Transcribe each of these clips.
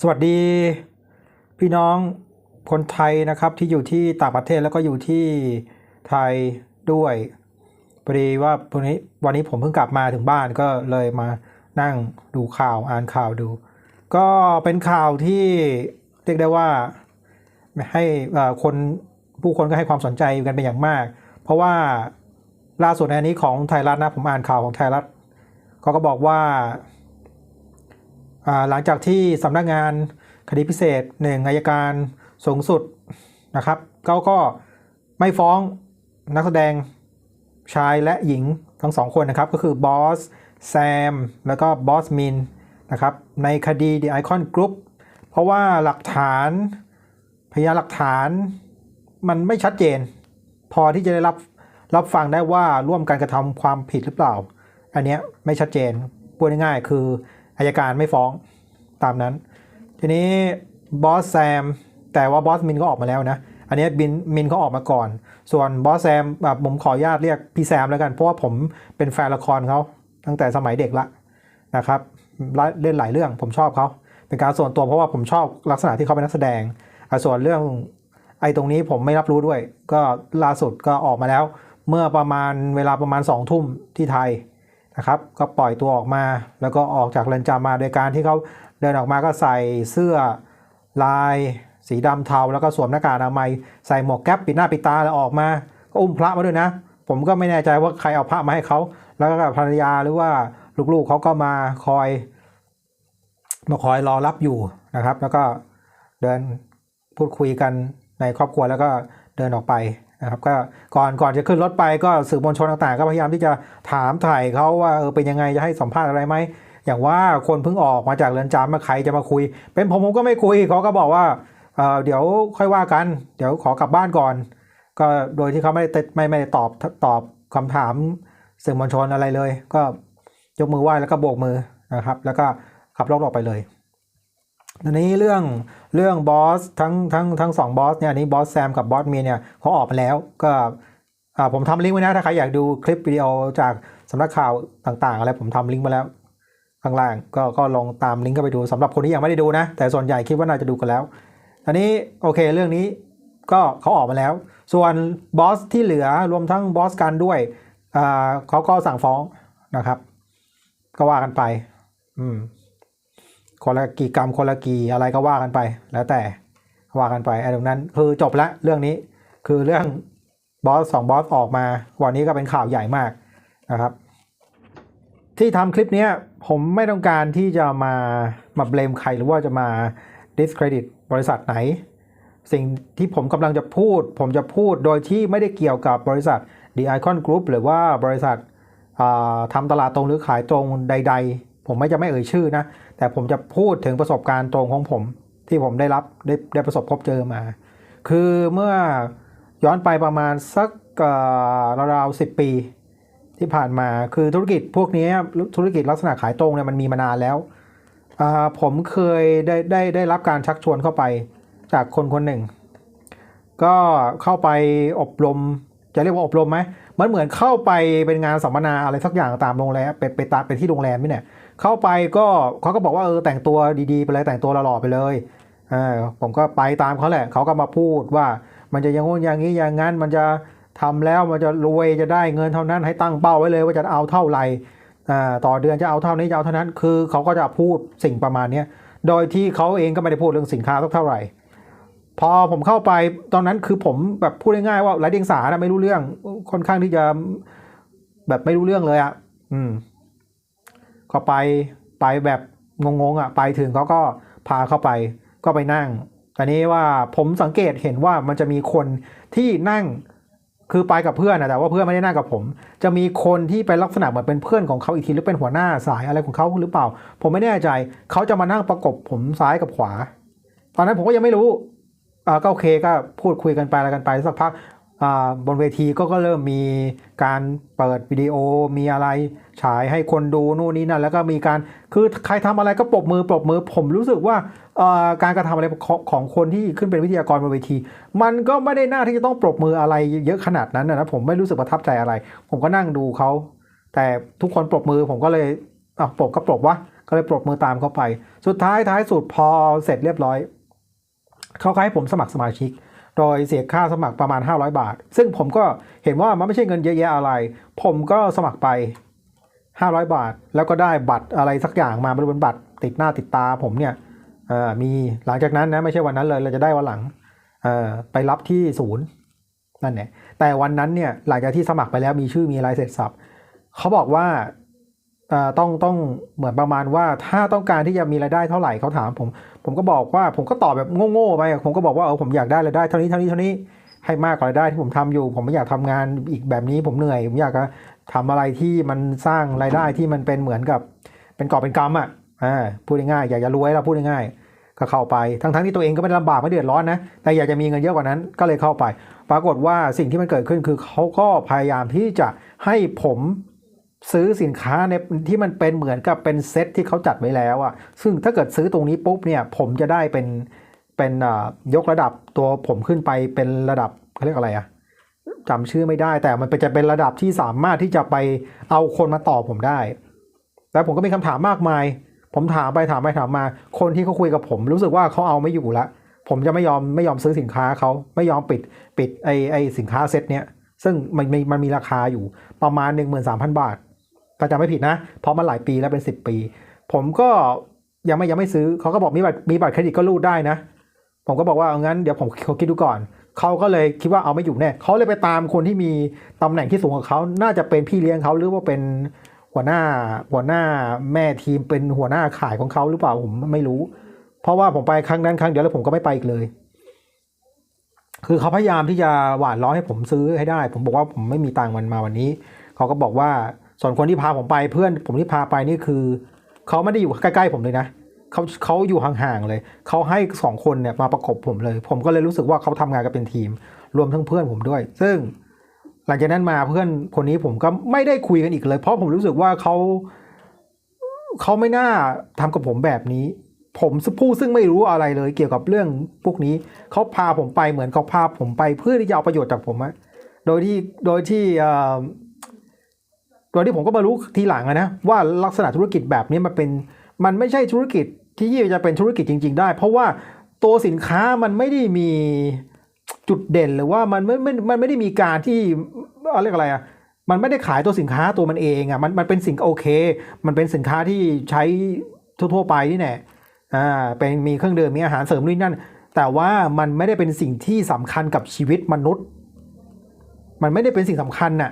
สวัสดีพี่น้องคนไทยนะครับที่อยู่ที่ต่างประเทศแล้วก็อยู่ที่ไทยด้วยพอดีว่าวันนี้วันนี้ผมเพิ่งกลับมาถึงบ้านก็เลยมานั่งดูข่าวอ่านข่าวดู ก็เป็นข่าวที่เรียกได้ว่าให้คนผู้คนก็ให้ความสนใจกันเป็นอย่างมาก เพราะว่าล่าสุดในนี้ของไทยรัฐนะผมอ่านข่าวของไทยรัฐเขาก็บอกว่า หลังจากที่สำนักงานคดีพิเศษหนึ่งอายการสูงสุดนะครับเขาก็ไม่ฟ้องนักแสดงชายและหญิงทั้งสองคนนะครับ ก็คือบอสแซมแล้วก็บอสมินนะครับในคดี The Icon Group เพราะว่าหลักฐานพยานหลักฐานมันไม่ชัดเจน พอที่จะได้รับรับฟังได้ว่าร่วมกันกระทำความผิดหรือเปล่า อันเนี้ยไม่ชัดเจนพูดง่ายๆคือ อายการไม่ฟ้องตามนั้น ทีนี้บอสแซมแต่ว่าบอสมินก็ออกมาแล้วนะ อันนี้บินมินเขาออกมาก่อน ส่วนบอสแซมแบบผมขออนุญาตเรียกพี่แซมแล้วกันเพราะว่าผมเป็นแฟนละครเขาตั้งแต่สมัยเด็กละนะครับเล่นหลายเรื่องผมชอบเขาเป็นการส่วนตัวเพราะว่าผมชอบลักษณะที่เขาเป็นนักแสดงส่วนเรื่องไอ้ตรงนี้ผมไม่รับรู้ด้วย ก็ล่าสุดก็ออกมาแล้ว เมื่อประมาณเวลาประมาณ2องทุ่มที่ไทย นะครับก็ปล่อยตัวออกมา แล้วก็ออกจากเรือนจำมาโดยการที่เขาเดินออกมาก็ใส่เสื้อลายสีดำเทาแล้วก็สวมหน้ากากอนามัยใส่หมวกแก๊ปปิดหน้าปิดตาแล้วออกมา ก็อุ้มพระมาด้วยนะ ผมก็ไม่แน่ใจว่าใครเอาพระมาให้เขาแล้วก็ภรรยาหรือว่าลูกๆเขาก็มาคอย มาคอยรอรับอยู่นะครับ แล้วก็เดินพูดคุยกันในครอบครัวแล้วก็เดินออกไป นะครับก็ก่อนก่อนจะขึ้นรถไปก็สื่อมวลชนต่างๆ ก็พยายามที่จะถามถ่ายเขาว่าเออเป็นยังไงจะให้สัมภาษณ์อะไรไหมอย่างว่าคนเพิ่งออกมาจากเรือนจำมาใครจะมาคุย เป็นผมผมก็ไม่คุยเขาก็บอกว่าเออเดี๋ยวค่อยว่ากัน เดี๋ยวขอกลับบ้านก่อน ก็โดยที่เขาไม่ได้ไม่ไม่ได้ตอบตอบคำถามสื่อมวลชนอะไรเลย ก็ยกมือไหว้แล้วก็โบกมือนะครับ แล้วก็ขับรถออกไปเลย ทีนี้เรื่องเรื่องบอสทั้งทั้งทั้งสองบอสเนี่ยนี้บอสแซมกับบอสเมียเนี่ยเขาออกมาแล้วก็อ่าผมทำลิงก์ไว้นะ ถ้าใครอยากดูคลิปวิดีโอจากสำนักข่าวต่างๆ อะไรผมทำลิงก์มาแล้วข้างล่างก็ก็ลองตามลิงก์เข้าไปดูสำหรับคนที่ยังไม่ได้ดูนะ แต่ส่วนใหญ่คิดว่าน่าจะดูกันแล้ว อันนี้โอเคเรื่องนี้ก็เขาออกมาแล้ว ส่วนบอสที่เหลือรวมทั้งบอสกันด้วยอ่าเขาก็สั่งฟ้องนะครับ ก็ว่ากันไป อืม คนละกี่กรรมคนละกี่อะไรก็ว่ากันไป แล้วแต่ว่ากันไปไอ้ตรงนั้นคือจบละเรื่องนี้คือเรื่องบอสสองบอสออกมา วันนี้ก็เป็นข่าวใหญ่มากนะครับ ที่ทำคลิปนี้ผมไม่ต้องการที่จะมามาเบลมใครหรือว่าจะมา discredit บริษัทไหน สิ่งที่ผมกำลังจะพูด ผมจะพูดโดยที่ไม่ได้เกี่ยวกับบริษัท The Icon Group หรือว่าบริษัททำตลาดตรงหรือขายตรงใด ๆ ผมไม่จะไม่เอ่ยชื่อนะ แต่ผมจะพูดถึงประสบการณ์ตรงของผม ที่ผมได้รับได้ได้ประสบพบเจอมา คือเมื่อย้อนไปประมาณสักราวๆสิปีที่ผ่านมาคือธุรกิจพวกนี้ธุรกิจลักษณะขายตรงเนี่ยมันมีมานานแล้ว ผมเคยได้ได้ได้รับการชักชวนเข้าไปจากคนคนหนึ่ง ก็เข้าไปอบรม จะเรียกว่าอบรมไหมมันเหมือนเข้าไปเป็นงานสัมมนาอะไรสักอย่างตามโรงแรมไปไปตามไปที่โรงแรมนี่เนี่ย เข้าไปก็เขาก็บอกว่าเออแต่งตัวดีๆไปเลยแต่งตัวหล่อๆไปเลยเออผมก็ไปตามเขาแหละเขาก็มาพูดว่ามันจะอยังงู้นอย่างนี้อย่างนั้นมันจะทำแล้วมันจะรวยจะได้เงินเท่านั้นให้ตั้งเป้าไว้เลยว่าจะเอาเท่าไหร่อ่าต่อเดือนจะเอาเท่านี้จะเอาเท่านั้นคือเขาก็จะพูดสิ่งประมาณเนี้ยโดยที่เขาเองก็ไม่ได้พูดเรื่องสินค้าสักเท่าไหร่ พอผมเข้าไปตอนนั้นคือผมแบบพูดง่ายๆว่าไร้เดียงสานะไม่รู้เรื่องค่อนข้างที่จะแบบไม่รู้เรื่องเลยอะ่ะ อืม ก็ไปไปแบบงงๆอะไปถึงเขาก็พาเข้าไปก็ไปนั่งแต่นี้ว่าผมสังเกตเห็นว่ามันจะมีคนที่นั่งคือไปกับเพื่อนนะแต่ว่าเพื่อนไม่ได้นั่งกับผม จะมีคนที่เป็นลักษณะเหมือนเป็นเพื่อนของเขาอีกทีหรือเป็นหัวหน้าสายอะไรของเขาหรือเปล่า ผมไม่แน่ใจเขาจะมานั่งประกบผมซ้ายกับขวา ตอนนั้นผมก็ยังไม่รู้อ่าก็โอเคก็พูดคุยกันไปอะไรกันไปสักพัก บนเวทีก็ก็เริ่มมีการเปิดวิดีโอมีอะไรฉายให้คนดูนู่นนี่นั่นแล้วก็มีการคือใครทำอะไรก็ปรบมือปรบมือ ผมรู้สึกว่าการกระทำอะไรของของคนที่ขึ้นเป็นวิทยากรบนเวที มันก็ไม่ได้น่าที่จะต้องปรบมืออะไรเยอะขนาดนั้นนะผมไม่รู้สึกประทับใจอะไร ผมก็นั่งดูเขาแต่ทุกคนปรบมือผมก็เลยอะปรบก็ปรบวะก็เลยปรบมือตามเขาไป สุดท้ายท้ายสุดพอเสร็จเรียบร้อยเขาให้ผมสมัครสมาชิก โดยเสียค่าสมัครประมาณ 500 บาท ซึ่งผมก็เห็นว่ามันไม่ใช่เงินเยอะแยะอะไร ผมก็สมัครไป 500 บาท แล้วก็ได้บัตรอะไรสักอย่างมาไม่รู้เป็นบัตรติดหน้าติดตาผมเนี่ยมีหลังจากนั้นนะไม่ใช่วันนั้นเลยเราจะได้วันหลังไปรับที่ศูนย์นั่นแหละแต่วันนั้นเนี่ยหลังจากที่สมัครไปแล้วมีชื่อมีอะไรเสร็จสับเขาบอกว่า ต้องต้องเหมือนประมาณว่าถ้าต้องการที่จะมีรายได้เท่าไหร่เขาถามผม ผมก็บอกว่าผมก็ตอบแบบโง่ๆไปผมก็บอกว่าเออผมอยากได้รายได้เท่านี้เท่านี้เท่านี้ให้มากกว่ารายได้ที่ผมทำอยู่ ผมไม่อยากทำงานอีกแบบนี้ ผมเหนื่อย ผมอยากจะทำอะไรที่มันสร้างรายได้ที่มันเป็นเหมือนกับ เป็นกอบเป็นกำอะอ่าพูดง่ายๆอยากจะรวยแล้วพูดง่ายๆก็เข้าไปทั้งๆที่ตัวเองก็ไม่ลำบากไม่เดือดร้อนนะแต่อยากจะมีเงินเยอะกว่านั้นก็เลยเข้าไป ปรากฏว่าสิ่งที่มันเกิดขึ้นคือเขาก็พยายามที่จะให้ผม ซื้อสินค้าในที่มันเป็นเหมือนกับเป็นเซตที่เขาจัดไว้แล้วอะซึ่งถ้าเกิดซื้อตรงนี้ปุ๊บเนี่ยผมจะได้เป็นเป็นอ่ายกระดับตัวผมขึ้นไปเป็นระดับเขาเรียกอะไรอะจำชื่อไม่ได้ แต่มันเป็นจะเป็นระดับที่สามารถที่จะไปเอาคนมาต่อผมได้แล้วผมก็มีคำถามมากมาย ผมถามไปถามไปถามมา คนที่เขาคุยกับผม รู้สึกว่าเขาเอาไม่อยู่ละผมจะไม่ยอมไม่ยอมซื้อสินค้าเขาไม่ยอมปิดปิดไอไอสินค้าเซ็ตเนี้ยซึ่งมันมีมันมีราคาอยู่ประมาณ 13,000 บาท ถ้าจำไม่ผิดนะ เพราะมันหลายปีแล้วเป็น 10 ปี ผมก็ยังไม่ยังไม่ซื้อเขาก็บอกมีบัตรมีบัตรเครดิตก็รูดได้นะ ผมก็บอกว่าเอางั้นเดี๋ยวผมเขาคิดดูก่อนเขาก็เลยคิดว่าเอาไม่อยู่แน่เขาเลยไปตามคนที่มีตำแหน่งที่สูงกว่าเขาน่าจะเป็นพี่เลี้ยงเขาหรือว่าเป็นหัวหน้าหัวหน้าแม่ทีมเป็นหัวหน้าขายของเขาหรือเปล่าผมไม่รู้ เพราะว่าผมไปครั้งนั้นครั้งเดียวแล้วผมก็ไม่ไปอีกเลย คือเขาพยายามที่จะหวานล้อให้ผมซื้อให้ได้ ผมบอกว่าผมไม่มีตังค์มันมาวันนี้เขาก็บอกว่า ส่วนคนที่พาผมไปเพื่อนผมที่พาไปนี่คือเขาไม่ได้อยู่ใกล้ๆผมเลยนะเขาเขาอยู่ห่างๆเลยเขาให้สองคนเนี่ยมาประกบผมเลย ผมก็เลยรู้สึกว่าเขาทำงานกันเป็นทีม รวมทั้งเพื่อนผมด้วย ซึ่งหลังจากนั้นมาเพื่อนคนนี้ผมก็ไม่ได้คุยกันอีกเลย เพราะผมรู้สึกว่าเขาเขาไม่น่าทำกับผมแบบนี้ ผมผู้ซึ่งไม่รู้อะไรเลย เกี่ยวกับเรื่องพวกนี้เขาพาผมไปเหมือนเขาพาผมไปเพื่อที่จะเอาประโยชน์จากผมอะโดยที่โดยที่ ยที่ผมก็มารู้ทีหลังนะว่าลักษณะธุรกิจแบบนี้มันเป็นมันไม่ใช่ธุรกิจที่จะเป็นธุรกิจจริง ๆ ได้ เพราะว่าตัวสินค้ามันไม่ได้มีจุดเด่นหรือว่ามันไม่ไม่มันไม่ได้มีการที่เอาเรียกอะไรอะมันไม่ได้ขายตัวสินค้าตัวมันเองอะมันมันเป็นสิ่งโอเค มันเป็นสินค้าที่ใช้ทั่วๆไปนี่แหละอ่าเป็นมีเครื่องดื่มมีอาหารเสริมนู่นนั่น แต่ว่ามันไม่ได้เป็นสิ่งที่สำคัญกับชีวิตมนุษย์ มันไม่ได้เป็นสิ่งสำคัญน่ะ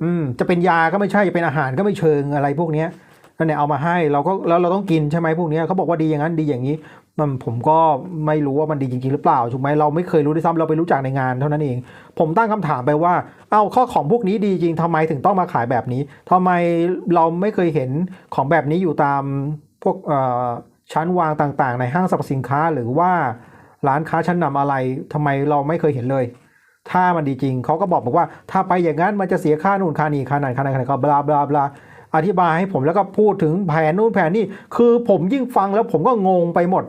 อืมจะเป็นยาก็ไม่ใช่จะเป็นอาหารก็ไม่เชิงอะไรพวกเนี้ยนั่นแหละเอามาให้เราก็แล้วเราต้องกินใช่ไหมพวกเนี้ยเขาบอกว่าดีอย่างนั้นดีอย่างนี้ มันผมก็ไม่รู้ว่ามันดีจริงๆหรือเปล่าถูกไหมเราไม่เคยรู้ด้วยซ้ำเราไปรู้จักในงานเท่านั้นเอง ผมตั้งคำถามไปว่าเอ้าข้อของพวกนี้ดีจริงทำไมถึงต้องมาขายแบบนี้ทำไมเราไม่เคยเห็นของแบบนี้อยู่ตามพวกเอ่อชั้นวางต่างๆ ในห้างสรรพสินค้าหรือว่าร้านค้าชั้นนำอะไรทำไมเราไม่เคยเห็นเลย ถ้ามันดีจริงเขาก็บอกบอกว่า ถ้าไปอย่างนั้นมันจะเสียค่านู่นค่านี่ค่านั่นค่านั่นค่านั่นก็บลาบลาบลาอธิบายให้ผมแล้วก็พูดถึงแผนนู่นแผนนี่คือผมยิ่งฟังแล้วผมก็งงไปหมด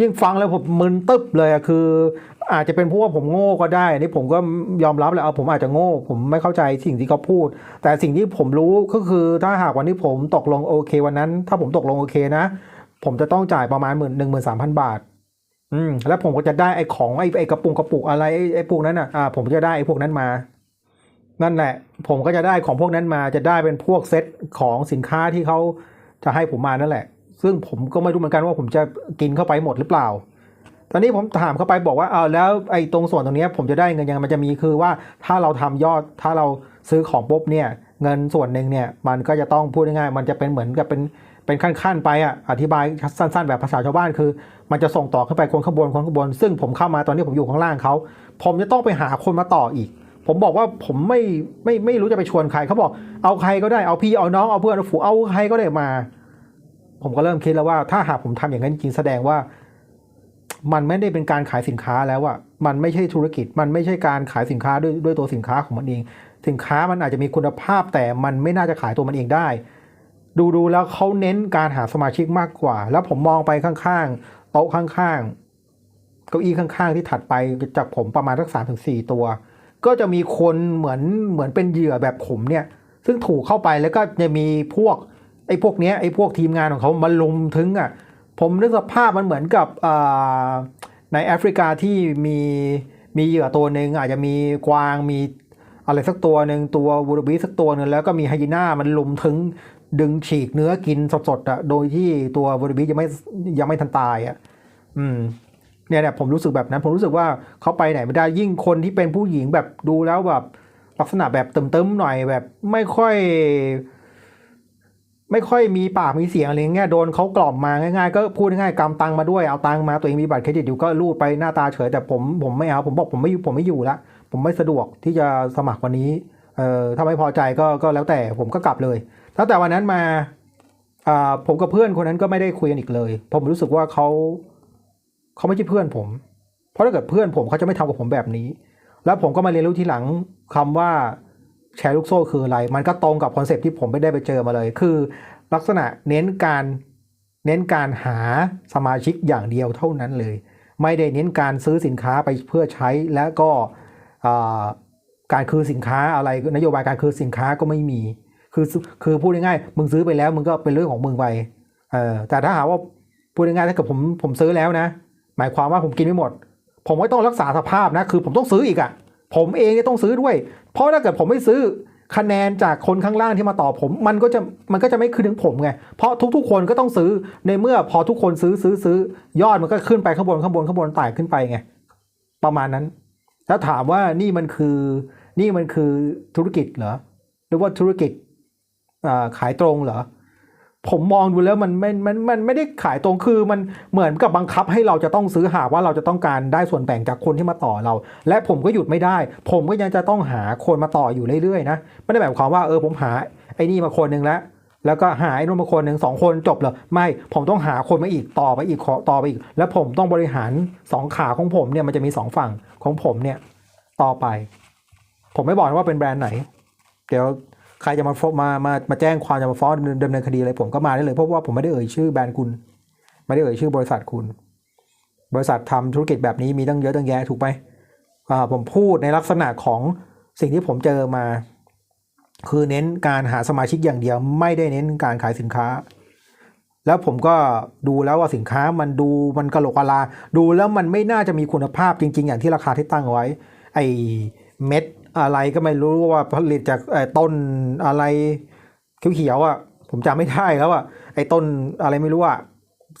ยิ่งฟังแล้วผมมึนตึ๊บเลยคือ อาจจะเป็นเพราะว่าผมโง่ก็ได้นนี้ผมก็ยอมรับแหละเอาผมอาจจะโง่ ผมไม่เข้าใจสิ่งที่เขาพูด แต่สิ่งที่ผมรู้ก็คือถ้าหากวันที่ผมตกลงโอเค วันนั้น ถ้าผมตกลงโอเคนะ ผมจะต้องจ่ายประมาณหมื่นหนึ่งหมื่นสามพันบาท อืมแล้วผมก็จะได้ไอ้ของไอ้ไอ้กระปุกกระปุกอะไรไอ้ไอ้พวกนั้นอะอ่าผมจะได้ไอ้พวกนั้นมา นั่นแหละ ผมก็จะได้ของพวกนั้นมาจะได้เป็นพวกเซ็ตของสินค้าที่เขาจะให้ผมมานั่นแหละ ซึ่งผมก็ไม่รู้เหมือนกันว่าผมจะกินเข้าไปหมดหรือเปล่า ตอนนี้ผมถามเข้าไปบอกว่าเอาแล้วไอ้ตรงส่วนตรงนี้ผมจะได้เงินยังไงมันจะมีคือว่าถ้าเราทำยอดถ้าเราซื้อของปุ๊บเนี่ย เงินส่วนหนึ่งเนี่ย มันก็จะต้องพูดง่ายๆมันจะเป็นเหมือนกับเป็น เป็นขั้นๆไปอะอธิบายสั้นๆ แบบภาษาชาวบ้านคือ มันจะส่งต่อขึ้นไปคนข้างบนคนข้างบน ซึ่งผมเข้ามาตอนนี้ผมอยู่ข้างล่างเขาผมจะต้องไปหาคนมาต่ออีก ผมบอกว่าผมไม่ไม่ไม่รู้จะไปชวนใครเขาบอกเอาใครก็ได้เอาพี่เอาน้องเอาเพื่อนเอาฝูเอาใครก็ได้มา ผมก็เริ่มคิดแล้วว่า ถ้าหากผมทำอย่างนั้นจริงแสดงว่า มันไม่ได้เป็นการขายสินค้าแล้วอะมันไม่ใช่ธุรกิจมันไม่ใช่การขายสินค้าด้วยด้วยตัวสินค้าของมันเองสินค้ามันอาจจะมีคุณภาพแต่มันไม่น่าจะขายตัวมันเองได้ ดูดูแล้วเขาเน้นการหาสมาชิกมากกว่า แล้วผมมองไปข้างๆ โต๊ะข้างๆ เก้าอี้ข้างๆ ที่ถัดไปจากผมประมาณสักสามถึงสี่ตัว ก็จะมีคนเหมือนเหมือนเป็นเหยื่อแบบผมเนี่ย ซึ่งถูกเข้าไปแล้วก็จะมีพวกไอ้พวกเนี้ยไอ้พวกทีมงานของเขามาลุมถึงอะ ผมนึกสภาพมันเหมือนกับในแอฟริกาที่มีมีเหยื่อตัวหนึ่งอาจจะมีกวางมีอะไรสักตัวหนึ่งตัววูรบีสักตัวหนึ่งแล้วก็มีไฮยีน่ามันลุมถึง ดึงฉีกเนื้อกินสดๆอะโดยที่ตัววูรบียังไม่ยังไม่ทันตายอะอืมเนี่ยเนี่ยผมรู้สึกแบบนั้น ผมรู้สึกว่าเขาไปไหนไม่ได้ยิ่งคนที่เป็นผู้หญิงแบบดูแล้วแบบลักษณะแบบเติมๆหน่อยแบบไม่ค่อย ไม่ค่อยมีปากมีเสียงอะไรเงี้ยโดนเขากล่อมมาง่ายๆ ก็พูดง่ายๆกำตังมาด้วยเอาตังมาตัวเองมีบัตรเครดิตอยู่ก็รูดไปหน้าตาเฉยแต่ผมผมไม่เอาผมบอกผมไม่ผมไม่อยู่ละผมไม่สะดวกที่จะสมัครวันนี้เอ่อถ้าไม่พอใจก็ก็แล้วแต่ผมก็กลับเลย ตั้งแต่วันนั้นมาผมกับเพื่อนคนนั้นก็ไม่ได้คุยกันอีกเลย ผมรู้สึกว่าเขาเขาไม่ใช่เพื่อนผม เพราะถ้าเกิดเพื่อนผมเขาจะไม่ทำกับผมแบบนี้ แล้วผมก็มาเรียนรู้ทีหลังคำว่าแชร์ลูกโซ่คืออะไร มันก็ตรงกับคอนเซปต์ที่ผมไม่ได้ไปเจอมาเลย คือลักษณะเน้นการเน้นการหาสมาชิกอย่างเดียวเท่านั้นเลย ไม่ได้เน้นการซื้อสินค้าไปเพื่อใช้และก็การคืนสินค้าอะไรนโยบายการคืนสินค้าก็ไม่มี คือคือพูดง่ายๆมึงซื้อไปแล้วมึงก็เป็นเรื่องของมึงไปเออแต่ถ้าหาว่าพูดง่ายๆถ้าเกิดผมผมซื้อแล้วนะ หมายความว่าผมกินไม่หมด ผมไม่ต้องรักษาสภาพนะ คือผมต้องซื้ออีกอะ่ะ ผมเองต้องซื้อด้วย เพราะถ้าเกิดผมไม่ซื้อคะแนนจากคนข้างล่างที่มาต่อผม มันก็จะมันก็จะไม่คืนถึงผมไงเพราะทุกๆ คนก็ต้องซื้อในเมื่อพอทุกคนซื้อซื้อซื้อยอดมันก็ขึ้นไปข้างบนข้างบนข้างบนไต่ขึ้นไปไงประมาณนั้น แล้วถามว่านี่มันคือนี่มันคือธุรกิจเหรอหรือว่าธุรกิจ ขายตรงเหรอผมมองดูแล้วมันไม่มันมันไม่ได้ขายตรงคือมันเหมือนกับบังคับให้เราจะต้องซื้อหาว่าเราจะต้องการได้ส่วนแบ่งจากคนที่มาต่อเรา และผมก็หยุดไม่ได้ ผมก็ยังจะต้องหาคนมาต่ออยู่เรื่อยๆนะไม่ได้หมายความว่าเออผมหาไอ้นี่มาคนหนึ่งแล้วแล้วก็หาไอ้นู่นมาคนหนึ่งสองคนจบเลยไม่ผมต้องหาคนมาอีกต่อไปอีกขอต่อไปอีก แล้วผมต้องบริหารสองขาของผมเนี่ยมันจะมีสองฝั่งของผมเนี่ยต่อไป ผมไม่บอกว่าเป็นแบรนด์ไหน เดี๋ยว ใครจะมาฟ้องมามามาแจ้งความจะมาฟ้องดำเนินคดีอะไรผมก็มาได้เลยเพราะว่าผมไม่ได้เอ่ยชื่อแบรนด์คุณ ไม่ได้เอ่ยชื่อบริษัทคุณ บริษัททำธุรกิจแบบนี้มีตั้งเยอะตั้งแยะถูกไหมผมพูดในลักษณะของสิ่งที่ผมเจอมา คือเน้นการหาสมาชิกอย่างเดียว ไม่ได้เน้นการขายสินค้า แล้วผมก็ดูแล้วว่าสินค้ามันดูมันกะโหลกกะลา ดูแล้วมันไม่น่าจะมีคุณภาพจริง ๆ อย่างที่ราคาที่ตั้งไว้ ไอ้เม็ด อะไรก็ไม่รู้ว่าผลิตจากต้นอะไรเขียวๆอะผมจำไม่ได้แล้วอะไอ้ต้นอะไรไม่รู้อะ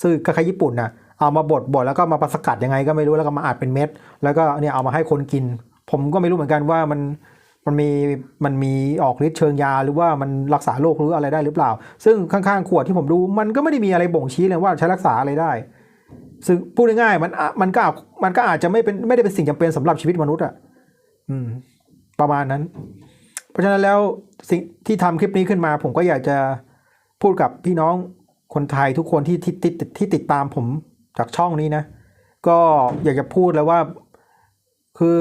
ซื้อคล้ายญี่ปุ่นน่ะเอามาบดบดแล้วก็มาประสกัดยังไงก็ไม่รู้แล้วก็มาอัดเป็นเม็ด แล้วก็เนี่ยเอามาให้คนกิน ผมก็ไม่รู้เหมือนกันว่ามันมันมีมันมีออกฤทธิ์เชิงยาหรือว่ามันรักษาโรคหรืออะไรได้หรือเปล่า ซึ่งข้างๆขวดที่ผมดูมันก็ไม่ได้มีอะไรบ่งชี้เลยว่าใช้รักษาอะไรได้ ซึ่งพูดง่ายๆมันอะมันก็อาจมันก็อาจจะไม่เป็นไม่ได้เป็นสิ่งจำเป็นสำหรับชีวิตมนุษย์อะ อืม ประมาณนั้น เพราะฉะนั้นแล้วสิ่งที่ทำคลิปนี้ขึ้นมา ผมก็อยากจะพูดกับพี่น้องคนไทยทุกคนที่ที่ที่ที่ติดตามผมจากช่องนี้นะ ก็อยากจะพูดแล้วว่าคือ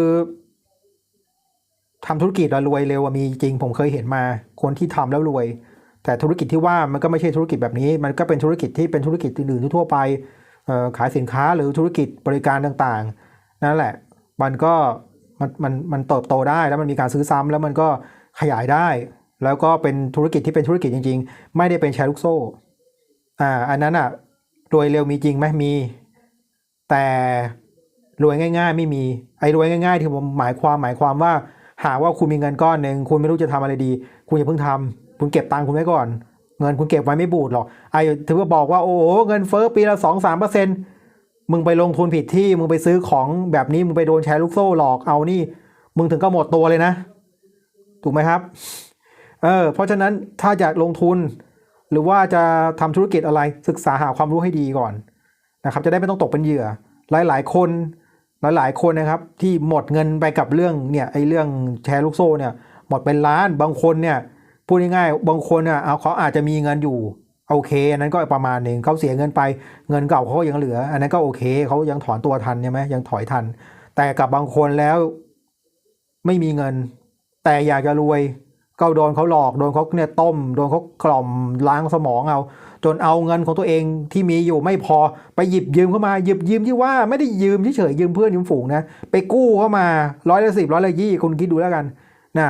ทำธุรกิจแล้วรวยเร็วมีจริง ผมเคยเห็นมาคนที่ทำแล้วรวย แต่ธุรกิจที่ว่ามันก็ไม่ใช่ธุรกิจแบบนี้ มันก็เป็นธุรกิจที่เป็นธุรกิจอื่นๆทั่วไปเอ่อขายสินค้าหรือธุรกิจบริการต่างๆ นั่นแหละ มันก็ มันมันมันเติบโตได้แล้วมันมีการซื้อซ้ำแล้วมันก็ขยายได้ แล้วก็เป็นธุรกิจที่เป็นธุรกิจจริง ๆ ไม่ได้เป็นแชร์ลูกโซ่อ่าอันนั้นอะรวยเร็วมีจริงไหมมี แต่รวยง่าย ๆ ไม่มีไอ้รวยง่าย ๆ ที่ผมหมายความหมายความว่า หากว่าคุณมีเงินก้อนหนึ่งคุณไม่รู้จะทำอะไรดี คุณอย่าเพิ่งทำคุณเก็บตังค์คุณไว้ก่อน เงินคุณเก็บไว้ไม่บูดหรอกไอ้ถือว่าบอกว่าโอ้โหเงินเฟ้อปีละสองสามเปอร์เซ็นต์ มึงไปลงทุนผิดที่ มึงไปซื้อของแบบนี้ มึงไปโดนแชร์ลูกโซ่หลอกเอานี่ มึงถึงก็หมดตัวเลยนะ ถูกไหมครับ เออ เพราะฉะนั้นถ้าอยากลงทุน หรือว่าจะทำธุรกิจอะไรศึกษาหาความรู้ให้ดีก่อนนะครับ จะได้ไม่ต้องตกเป็นเหยื่อ หลาย ๆ คนหลายๆคนนะครับที่หมดเงินไปกับเรื่องเนี่ยไอ้เรื่องแชร์ลูกโซ่เนี่ยหมดเป็นล้านบางคนเนี่ยพูดง่ายๆบางคนเนี่ยเอาเขาอาจจะมีเงินอยู่ โอเคอันนั้นก็ประมาณหนึ่งเขาเสียเงินไปเงินเก่าเขายังเหลือ อันนั้นก็โอเคเขายังถอนตัวทันใช่ไหมยังถอยทัน แต่กับบางคนแล้วไม่มีเงิน แต่อยากจะรวยก็โดนเขาหลอกโดนเขาเนี่ยต้ม โดนเขากล่อมล้างสมองเอา จนเอาเงินของตัวเองที่มีอยู่ไม่พอไปหยิบยืมเข้ามาหยิบยืมที่ว่าไม่ได้ยืมเฉยๆยืมเพื่อนยืมฝูงนะไปกู้เข้ามาร้อยละสิบร้อยละยี่คุณคิดดูแล้วกันนะ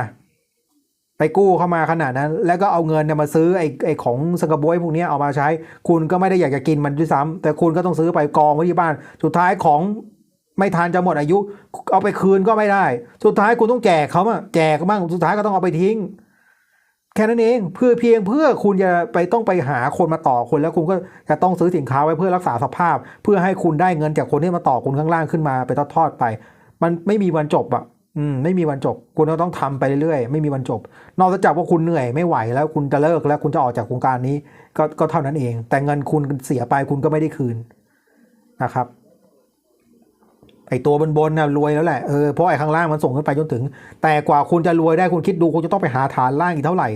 ไปกู้เข้ามาขนาดนั้น แล้วก็เอาเงินเนี่ยมาซื้อไอ้ไอ้ของสกบวยพวกนี้เอามาใช้ คุณก็ไม่ได้อยากจะกินมันด้วยซ้ำแต่คุณก็ต้องซื้อไปกองไว้ที่บ้าน สุดท้ายของไม่ทานจะหมดอายุ เอาไปคืนก็ไม่ได้ สุดท้ายคุณต้องแจกเขาอะแจกบ้างสุดท้ายก็ต้องเอาไปทิ้ง แค่นั้นเองเพื่อเพียงเพื่อคุณจะไปต้องไปหาคนมาต่อคนแล้วคุณก็จะต้องซื้อสินค้าไว้เพื่อรักษาสภาพ เพื่อให้คุณได้เงินจากคนที่มาต่อคุณข้างล่างขึ้นมาไปทอดๆไป มันไม่มีวันจบอะ อืมไม่มีวันจบ คุณก็ต้องทำไปเรื่อยๆไม่มีวันจบ นอกจากว่าคุณเหนื่อยไม่ไหวแล้วคุณจะเลิกแล้วคุณจะออกจากโครงการนี้ ก็ก็เท่านั้นเอง แต่เงินคุณเสียไปคุณก็ไม่ได้คืนนะครับไอตัวบนๆน่ะรวยแล้วแหละเออเพราะไอข้างล่างมันส่งขึ้นไปจนถึง แต่กว่าคุณจะรวยได้คุณคิดดูคุณจะต้องไปหาฐานล่างอีกเท่าไหร่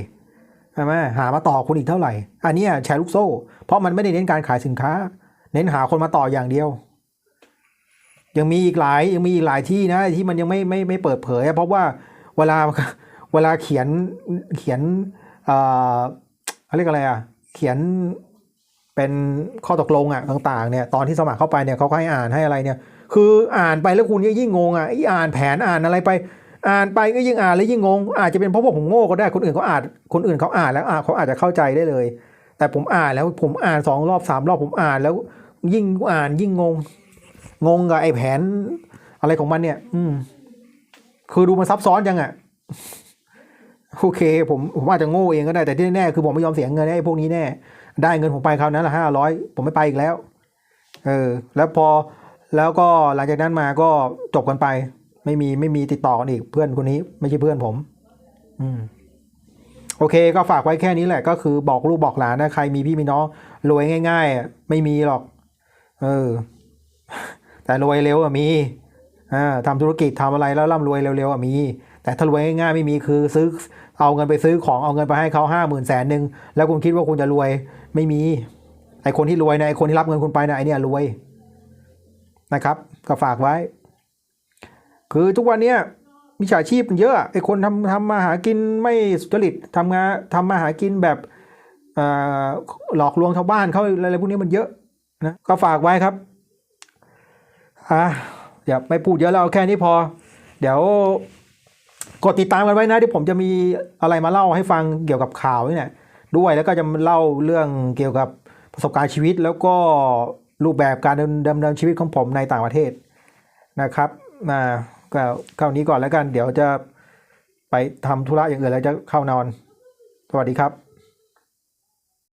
ใช่ไหมหามาต่อคุณอีกเท่าไหร่ อันนี้แชร์ลูกโซ่ เพราะมันไม่ได้เน้นการขายสินค้า เน้นหาคนมาต่ออย่างเดียว ยังมีอีกหลายยังมีอีกหลายที่นะที่มันยังไม่ไม่ไม่เปิดเผย เพราะว่าเวลาเวลาเขียนเขียนเอ่อเขาเรียกอะไรอะเขียนเป็นข้อตกลงอะต่างๆเนี่ยตอนที่สมัครเข้าไปเนี่ยเขาให้อ่านให้อะไรเนี่ย คืออ่านไปแล้วคุณยิ่งงงอะอ่านแผนอ่านอะไรไป อ่านไปก็ยิ่งอ่านแล้วยิ่งงง อาจจะเป็นเพราะผมโง่ก็ได้คนอื่นเขาอ่านคนอื่นเขาอ่านแล้วอ่าเขาอาจจะเข้าใจได้เลย แต่ผมอ่านแล้วผมอ่านสองรอบสามรอบผมอ่านแล้วยิ่งอ่านยิ่งงง งงกับไอ้แผน อะไรของมันเนี่ย อืม คือดูมันซับซ้อนจังอะโอเค ผมผมอาจจะโง่เองก็ได้แต่ที่แน่คือผมไม่ยอมเสียเงินให้ไอพวกนี้แน่ ได้เงินผมไปคราวนั้นละห้าร้อยผมไม่ไปอีกแล้ว เออ แล้วพอแล้วก็หลังจากนั้นมาก็จบกันไป ไม่มีไม่มีติดต่อกันอีกเพื่อนคนนี้ ไม่ใช่เพื่อนผม อืม โอเค ก็ฝากไว้แค่นี้แหละ ก็คือบอกลูกบอกหลานนะใครมีพี่มีน้องรวยง่ายๆอะไม่มีหรอก เออ แต่รวยเร็วอะมีอ่าทำธุรกิจทำอะไรแล้วร่ำรวยเร็วๆอะมี แต่ถ้ารวยง่ายไม่มีคือซื้อเอาเงินไปซื้อของเอาเงินไปให้เขาห้าหมื่นแสนหนึ่งแล้วคุณคิดว่าคุณจะรวยไม่มี ไอคนที่รวยนะไอคนที่รับเงินคุณไปนะไอเนี่ยรวยนะครับก็ฝากไว้ คือทุกวันเนี้ยมิจฉาชีพเยอะไอคนทำทำมาหากินไม่สุจริตทำงานทำมาหากินแบบหลอกลวงชาวบ้านเขาอะไรพวกนี้มันเยอะนะก็ฝากไว้ครับ อะอย่าไม่พูดเยอะแล้วเอาแค่นี้พอ เดี๋ยวกดติดตามกันไว้นะที่ผมจะมีอะไรมาเล่าให้ฟังเกี่ยวกับข่าวนี่แหละด้วยแล้วก็จะเล่าเรื่องเกี่ยวกับประสบการณ์ชีวิต แล้วก็รูปแบบการดำดำเนินชีวิตของผมในต่างประเทศนะครับมาก็เข้านี้ก่อนแล้วกัน เดี๋ยวจะไปทำธุระอย่างอื่นแล้วจะเข้านอน สวัสดีครับ